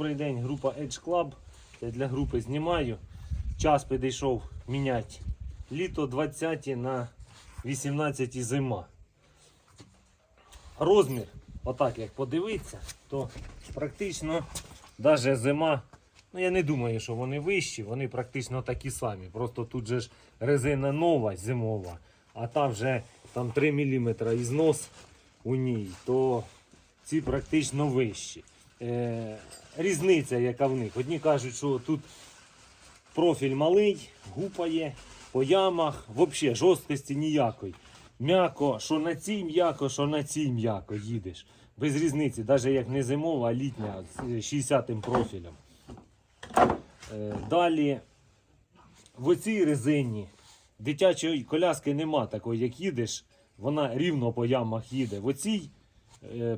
Добрий день, група Edge Club. Я для групи знімаю. Час підійшов міняти. Літо 20 на 18 зима. Розмір, отак як подивитися, то практично навіть зима. Ну я не думаю, що вони вищі, вони практично такі самі. Просто тут же ж резина нова, зимова, а там вже там 3 мм ізнос у ній, то ці практично вищі. Е, різниця, яка в них. Одні кажуть, що тут профіль малий, гупає по ямах, взагалі жорсткості ніякої. М'яко, що на цій м'яко, що на цій м'яко їдеш. Без різниці, навіть як не зимова, а літня з 60-м профілем. Е, далі в оцій резині дитячої коляски нема такої, як їдеш, вона рівно по ямах їде. В оцій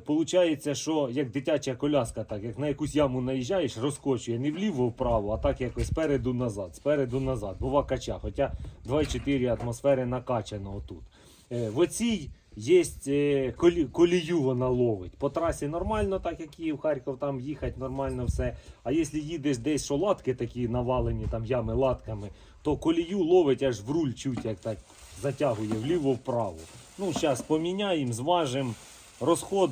Получається, що як дитяча коляска, так як на якусь яму наїжджаєш, розкочує не вліво вправо, а так якось спереду назад, спереду назад. Бува кача, хоча 2,4 атмосфери накачано отут. Е, В оцій є е, колію вона ловить. По трасі нормально, так як Київ, Харків, там їхати нормально все. А якщо їдеш десь, що латки такі навалені, там ями латками, то колію ловить аж в руль чуть, як так затягує вліво-вправо. Ну, зараз поміняємо, зважимо. Розход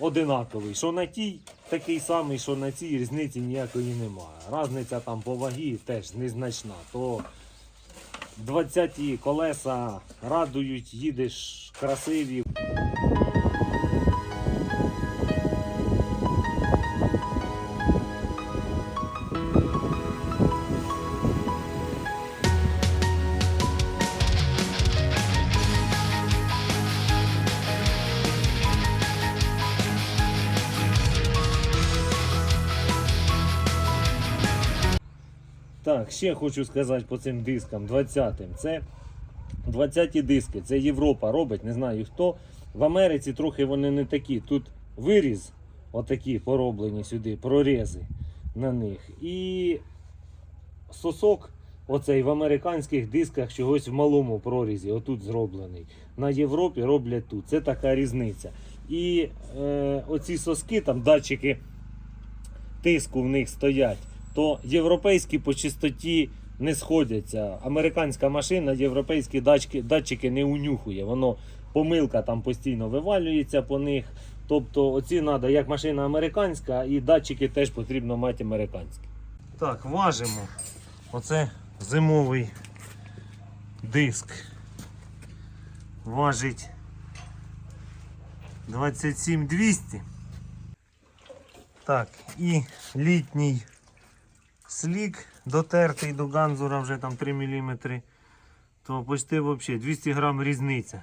одинаковий. Що на тій такий самий, що на цій різниці ніякої немає. Разниця там по вагі теж незначна. То 20 колеса радують, їдеш красиві. Так, ще хочу сказати по цим дискам 20-м. Це 20-ті диски, це Європа робить, не знаю хто. В Америці трохи вони не такі. Тут виріз, отакі пороблені сюди, прорези на них. І сосок, оцей в американських дисках чогось в малому прорізі, отут зроблений. На Європі роблять тут. Це така різниця. І е, оці соски, там датчики тиску в них стоять, то європейські по чистоті не сходяться. Американська машина, європейські датчики, датчики не унюхує. Воно помилка там постійно вивалюється по них. Тобто оці треба, як машина американська, і датчики теж потрібно мати американські. Так, важимо. Оце зимовий диск. Важить 27200. Так, і літній слік дотертий до ганзура вже там 3 мм. То почти взагалі 200 грам різниця.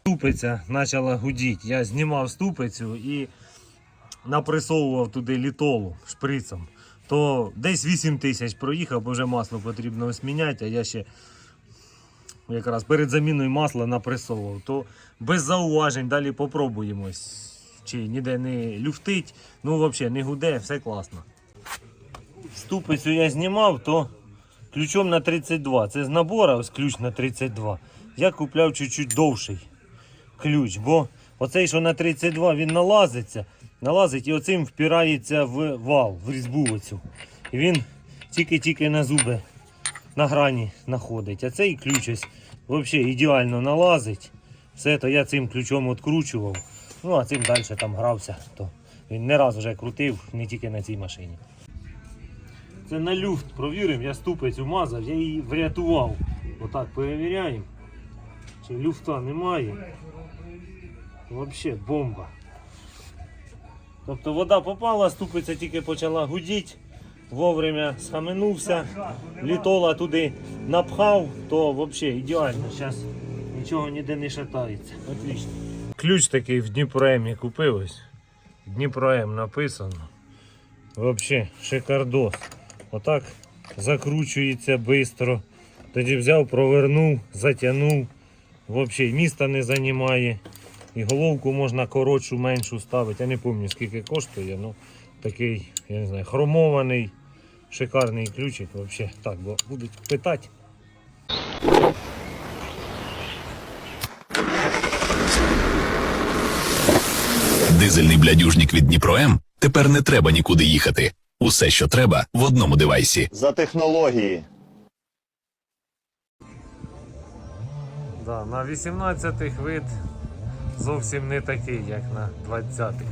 Ступиця почала гудіти. Я знімав ступицю і напресовував туди літолу шприцом. То десь 8 тисяч проїхав, бо вже масло потрібно осміняти, а я ще якраз перед заміною масла напресовував. То без зауважень далі попробуємось. Чи ніде не люфтить, ну взагалі не гуде, все класно. Ступицю я знімав, то ключом на 32. Це з набора ось ключ на 32. Я купляв чуть-чуть довший ключ, бо оцей, що на 32, він налазиться, налазить і оцим впирається в вал, в різьбу оцю. І він тільки-тільки на зуби на грані знаходить. А цей ключ ось взагалі ідеально налазить. Все, то я цим ключом відкручував. Ну, а цим далі там грався. То він не раз вже крутив, не тільки на цій машині. Це на люфт провіримо, я ступицю мазав, я її врятував. Отак перевіряємо. Чи люфта немає. Взагалі бомба. Тобто вода попала, ступиця тільки почала гудіти, вовремя схаменувся, літола туди напхав, то взагалі ідеально. Зараз нічого ніде не шатається. Отлично. Ключ такий в Дніпроемі купив ось. Дніпроем написано. Взагалі шикардос. Отак закручується швидко. Тоді взяв, провернув, затягнув. Взагалі міста не займає. І головку можна коротшу, меншу ставити. Я не пам'ятаю скільки коштує. Ну, такий, я не знаю, хромований, шикарний ключик. Взагалі. Так, бо будуть питати. Дизельний блядюжник від Дніпро М Тепер не треба нікуди їхати. Усе, що треба, в одному девайсі. За технології. Да, на 18-х вид зовсім не такий, як на 20-х.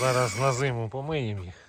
Зараз на зиму помиємо їх.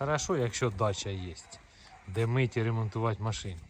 Хорошо, якщо дача є, де мити і ремонтувати машину.